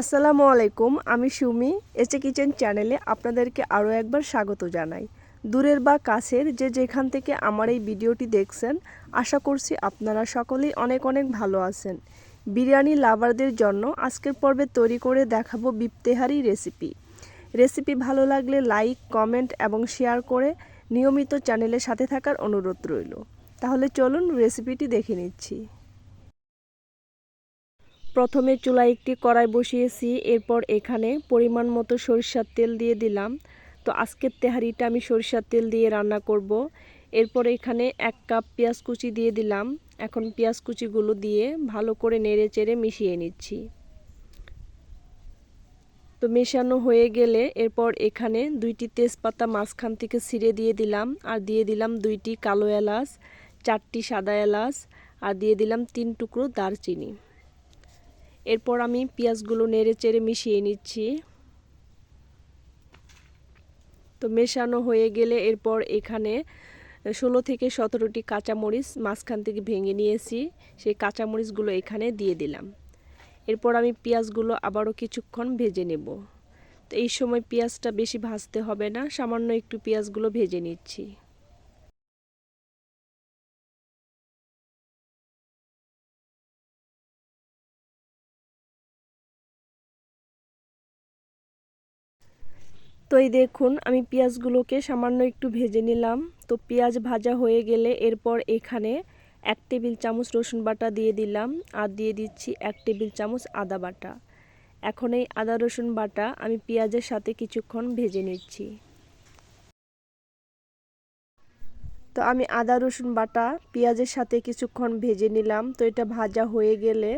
আসসালামু আলাইকুম, আমি সুমি। এচে কিচেন চ্যানেলে আপনাদেরকে আরও একবার স্বাগত জানাই। দূরের বা কাছের যে যেখান থেকে আমার এই ভিডিওটি দেখছেন, আশা করছি আপনারা সকলেই অনেক অনেক ভালো আছেন। বিরিয়ানি লাভারদের জন্য আজকের পর্বে তৈরি করে দেখাবো বিপ্তেহারি রেসিপি। রেসিপি ভালো লাগলে লাইক, কমেন্ট এবং শেয়ার করে নিয়মিত চ্যানেলের সাথে থাকার অনুরোধ রইল। তাহলে চলুন রেসিপিটি দেখে নিচ্ছি। প্রথমে চুলায় একটি কড়াই বসিয়েছি, এরপর এখানে পরিমাণ মতো সরিষার তেল দিয়ে দিলাম। তো আজকের তেহারিটা আমি সরিষার তেল দিয়ে রান্না করব। এরপর এখানে এক কাপ পেঁয়াজ কুচি দিয়ে দিলাম। এখন পেঁয়াজ কুচিগুলো দিয়ে ভালো করে নেড়ে চেড়ে মিশিয়ে নিচ্ছি। তো মেশানো হয়ে গেলে এরপর এখানে দুইটি তেজপাতা মাঝখান থেকে ছিঁড়ে দিয়ে দিলাম, আর দিয়ে দিলাম দুইটি কালো এলাচ, চারটি সাদা এলাচ, আর দিয়ে দিলাম তিন টুকরো দারচিনি। এরপর আমি পেঁয়াজগুলো নেড়ে চেড়ে মিশিয়ে নিচ্ছি। তো মেশানো হয়ে গেলে এরপর এখানে ষোলো থেকে সতেরোটি কাঁচামরিচ মাঝখান থেকে ভেঙে নিয়েছি। সেই কাঁচামরিচগুলো এখানে দিয়ে দিলাম। এরপর আমি পেঁয়াজগুলো আবারও কিছুক্ষণ ভেজে নেব। তো এই সময় পেঁয়াজটা বেশি ভাজতে হবে না, সামান্য একটু পেঁয়াজগুলো ভেজে নিচ্ছি। তো এই দেখুন, আমি পেঁয়াজগুলোকে সামান্য একটু ভেজে নিলাম। তো পেঁয়াজ ভাজা হয়ে গেলে এরপর এখানে এক টেবিল চামচ রসুন বাটা দিয়ে দিলাম আর দিয়ে দিচ্ছি এক টেবিল চামচ আদা বাটা। এখন এই আদা রসুন বাটা আমি পেঁয়াজের সাথে কিছুক্ষণ ভেজে নিচ্ছি। তো আমি আদা রসুন বাটা পেঁয়াজের সাথে কিছুক্ষণ ভেজে নিলাম। তো এটা ভাজা হয়ে গেলে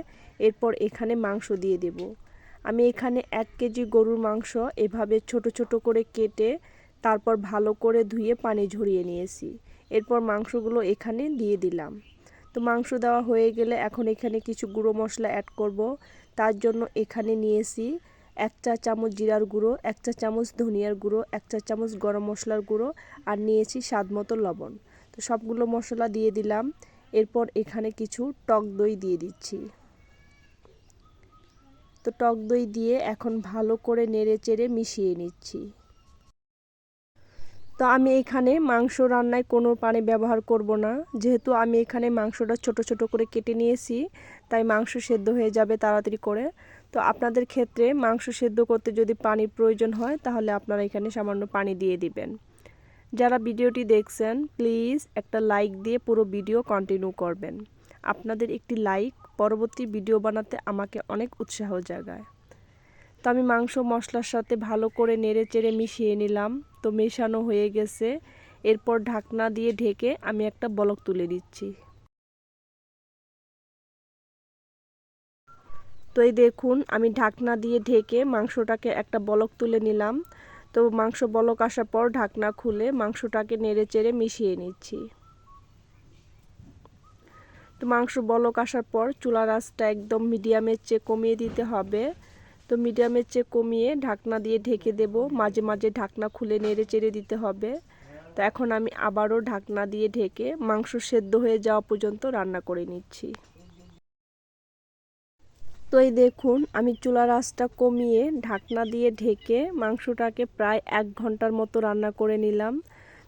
এরপর এখানে মাংস দিয়ে দেবো। আমি এখানে এক কেজি গরুর মাংস এভাবে ছোট ছোট করে কেটে তারপর ভালো করে ধুয়ে পানি ঝরিয়ে নিয়েছি। এরপর মাংসগুলো এখানে দিয়ে দিলাম। তো মাংস দেওয়া হয়ে গেলে এখন এখানে কিছু গুঁড়ো মশলা অ্যাড করব। তার জন্য এখানে নিয়েছি এক চা চামচ জিরার গুঁড়ো, এক চা চামচ ধনিয়ার গুঁড়ো, এক চা চামচ গরম মশলার গুঁড়ো আর নিয়েছি স্বাদ মতো লবণ। তো সবগুলো মশলা দিয়ে দিলাম। এরপর এখানে কিছু টক দই দিয়ে দিচ্ছি। তো টক দই দিয়ে এখন ভালো করে নেড়ে চেড়ে মিশিয়ে নিচ্ছি। তো আমি এখানে মাংস রান্নায় কোনো পানি ব্যবহার করব না। যেহেতু আমি এখানে মাংসটা ছোট ছোট করে কেটে নিয়েছি, তাই মাংস সেদ্ধ হয়ে যাবে তাড়াতাড়ি করে। তো আপনাদের ক্ষেত্রে মাংস সেদ্ধ করতে যদি পানির প্রয়োজন হয়, তাহলে আপনারা এখানে সামান্য পানি দিয়ে দিবেন। যারা ভিডিওটি দেখছেন, প্লিজ একটা লাইক দিয়ে পুরো ভিডিও কন্টিনিউ করবেন। আপনাদের একটি লাইক পরবর্তী ভিডিও বানাতে আমাকে অনেক উৎসাহ জাগায়। তো আমি মাংস, মশলার সাথে ভালো করে নেড়ে চেড়ে মিশিয়ে নিলাম। তো মেশানো হয়ে গেছে। এরপর ঢাকনা দিয়ে ঢেকে আমি একটা বলক তুলে দিচ্ছি তো এই দেখুন, আমি ঢাকনা দিয়ে ঢেকে মাংসটাকে একটা বলক তুলে নিলাম। তো মাংস বলক আসার পর ঢাকনা খুলে মাংসটাকে নেড়ে চেড়ে মিশিয়ে নিচ্ছি। মাংস বলক আসার পর চুলার আঁচটা একদম মিডিয়ামের চেয়ে কমিয়ে দিতে হবে। তো মিডিয়ামের চেয়ে কমিয়ে ঢাকনা দিয়ে ঢেকে দেব। মাঝে মাঝে ঢাকনা খুলে নেড়ে চেড়ে দিতে হবে। তো এখন আমি আবারও ঢাকনা দিয়ে ঢেকে মাংস সেদ্ধ হয়ে যাওয়া পর্যন্ত রান্না করে নিচ্ছি। তো এই দেখুন, আমি চুলার আঁচটা কমিয়ে ঢাকনা দিয়ে ঢেকে মাংসটাকে প্রায় এক ঘণ্টার মতো রান্না করে নিলাম।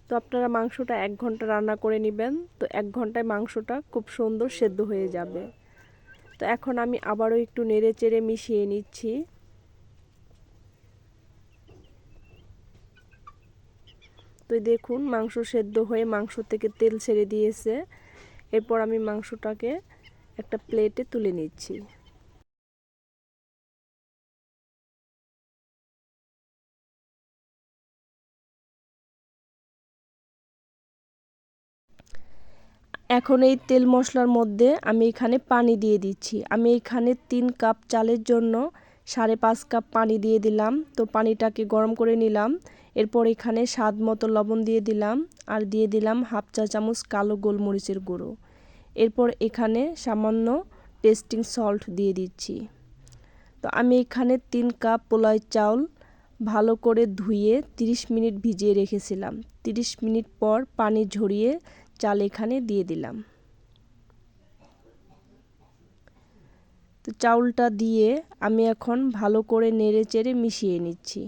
তো আপনারা মাংসটা এক ঘণ্টা রান্না করে নেবেন। তো এক ঘন্টায় মাংসটা খুব সুন্দর সেদ্ধ হয়ে যাবে। তো এখন আমি আবারও একটু নেড়ে চেড়ে মিশিয়ে নিচ্ছি। তো দেখুন, মাংস সেদ্ধ হয়ে মাংস থেকে তেল ছেড়ে দিয়েছে। এরপর আমি মাংসটাকে একটা প্লেটে তুলে নিচ্ছি। এখন এই তেল মশলার মধ্যে আমি এখানে পানি দিয়ে দিচ্ছি। আমি এখানে তিন কাপ চালের জন্য সাড়ে পাঁচ কাপ পানি দিয়ে দিলাম। তো পানিটাকে গরম করে নিলাম। এরপর এখানে স্বাদ মতো লবণ দিয়ে দিলাম আর দিয়ে দিলাম হাফ চা চামচ কালো গোলমরিচের গুঁড়ো। এরপর এখানে সামান্য টেস্টিং সল্ট দিয়ে দিচ্ছি। তো আমি এখানে তিন কাপ পোলাই চাউল ভালো করে ধুয়ে 30 মিনিট ভিজিয়ে রেখেছিলাম। 30 মিনিট পর পানি ঝরিয়ে চাল এখানে দিয়ে দিলাম। তো চাউলটা দিয়ে আমি এখন ভালো করে নেড়ে চেড়ে মিশিয়ে নিচ্ছি।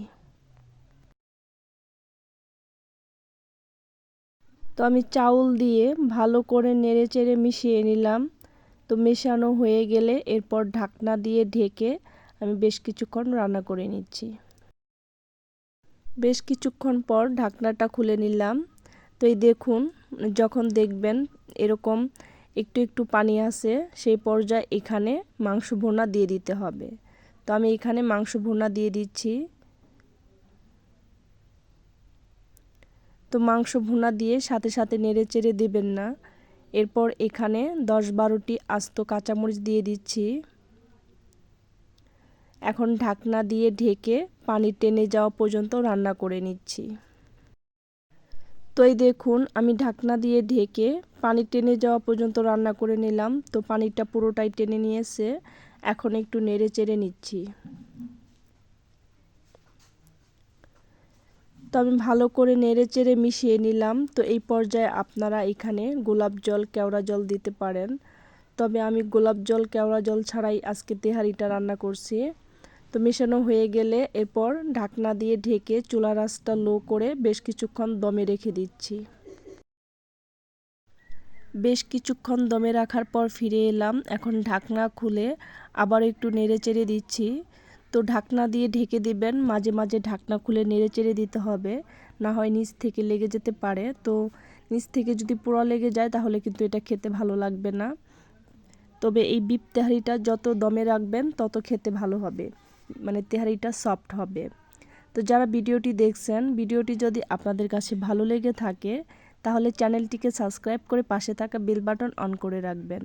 তো আমি চাউল দিয়ে ভালো করে নেড়ে চেড়ে মিশিয়ে নিলাম। তো মেশানো হয়ে গেলে এরপর ঢাকনা দিয়ে ঢেকে আমি বেশ কিছুক্ষণ রান্না করে নিচ্ছি। বেশ কিছুক্ষণ পর ঢাকনাটা খুলে নিলাম। তো এই দেখুন যখন দেখবেন এরকম একটু একটু পানি আছে, সেই পর্যায়ে এখানে মাংস ভোনা দিয়ে দিতে হবে। তো আমি এখানে মাংস ভোনা দিয়ে দিচ্ছি। তো মাংস ভুনা দিয়ে সাথে সাথে নেড়ে চেড়ে দেবেন না। এরপর এখানে দশ বারোটি আস্ত কাঁচামরিচ দিয়ে দিচ্ছি। এখন ঢাকনা দিয়ে ঢেকে পানি টেনে যাওয়া পর্যন্ত রান্না করে নিচ্ছি। তো এই দেখুন, আমি ঢাকনা দিয়ে ঢেকে পানি টেনে যাওয়া পর্যন্ত রান্না করে নিলাম। তো পানিটা পুরোটাই টেনে নিয়েছে। এখন একটু নেড়ে চেড়ে নিচ্ছি। তো আমি ভালো করে নেড়ে চেড়ে মিশিয়ে নিলাম। তো এই পর্যায়ে আপনারা এখানে গোলাপ জল, কেওড়া জল দিতে পারেন। তবে আমি গোলাপ জল, কেওড়া জল ছাড়াই আজকে তেহারিটা রান্না করছি। তো মেশানো হয়ে গেলে এরপর ঢাকনা দিয়ে ঢেকে চুলা রাসটা লো করে বেশ কিছুক্ষণ দমে রেখে দিচ্ছি। বেশ কিছুক্ষণ দমে রাখার পর ফিরে এলাম। এখন ঢাকনা খুলে আবার একটু নেড়ে চেড়ে দিচ্ছি। তো ঢাকনা দিয়ে ঢেকে দিবেন, মাঝে মাঝে ঢাকনা খুলে নেড়ে চেড়ে দিতে হবে। না হয় নিচ থেকে লেগে যেতে পারে। তো নিচ থেকে যদি পোড়া লেগে যায় তাহলে কিন্তু এটা খেতে ভালো লাগবে না। তবে এই বিপ তেহারিটা যত দমে রাখবেন, তত খেতে ভালো হবে। মানে তেহারিটা সফট হবে। তো যারা ভিডিওটি দেখছেন, ভিডিওটি যদি আপনাদের কাছে ভালো লেগে থাকে, তাহলে চ্যানেলটিকে সাবস্ক্রাইব করে পাশে থাকা বেল বাটন অন করে রাখবেন।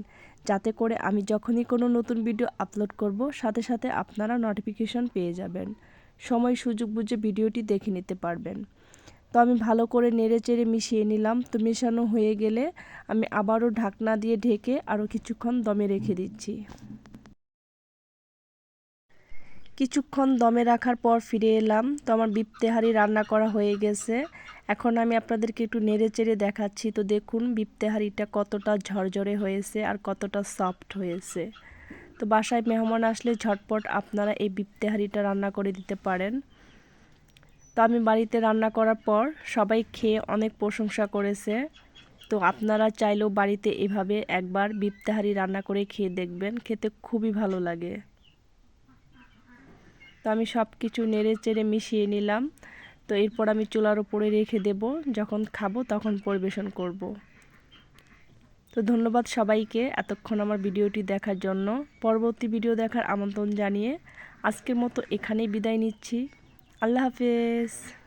যাতে করে আমি যখনই কোনো নতুন ভিডিও আপলোড করব, সাথে সাথে আপনারা নোটিফিকেশন পেয়ে যাবেন। সময় সুযোগ বুঝে ভিডিওটি দেখে নিতে পারবেন। তো আমি ভালো করে নেড়ে চেড়ে মিশিয়ে নিলাম। তো মেশানো হয়ে গেলে আমি আবারও ঢাকনা দিয়ে ঢেকে আরও কিছুক্ষণ দমে রেখে দিচ্ছি। কিছুক্ষণ দমে রাখার পর ফিরে এলাম। তো আমার বিপ তেহারি রান্না করা হয়ে গেছে। এখন আমি আপনাদেরকে একটু নেড়ে চেড়ে দেখাচ্ছি। তো দেখুন বিপ তেহারিটা কতটা ঝরঝরে হয়েছে আর কতটা সফট হয়েছে। তো বাসায় মেহমান আসলে ঝটপট আপনারা এই বিপ তেহারিটা রান্না করে দিতে পারেন। তো আমি বাড়িতে রান্না করার পর সবাই খেয়ে অনেক প্রশংসা করেছে। তো আপনারা চাইলেও বাড়িতে এভাবে একবার বিপ তেহারি রান্না করে খেয়ে দেখবেন। খেতে খুবই ভালো লাগে। তো আমি সব কিছু নেড়ে চেড়ে মিশিয়ে নিলাম। তো এরপর আমি চুলার উপরে রেখে দেব। যখন খাব তখন পরিবেশন করব। তো ধন্যবাদ সবাইকে এতক্ষণ আমার ভিডিওটি দেখার জন্য। পরবর্তী ভিডিও দেখার আমন্ত্রণ জানিয়ে আজকের মতো এখানেই বিদায় নিচ্ছি। আল্লাহ হাফেজ।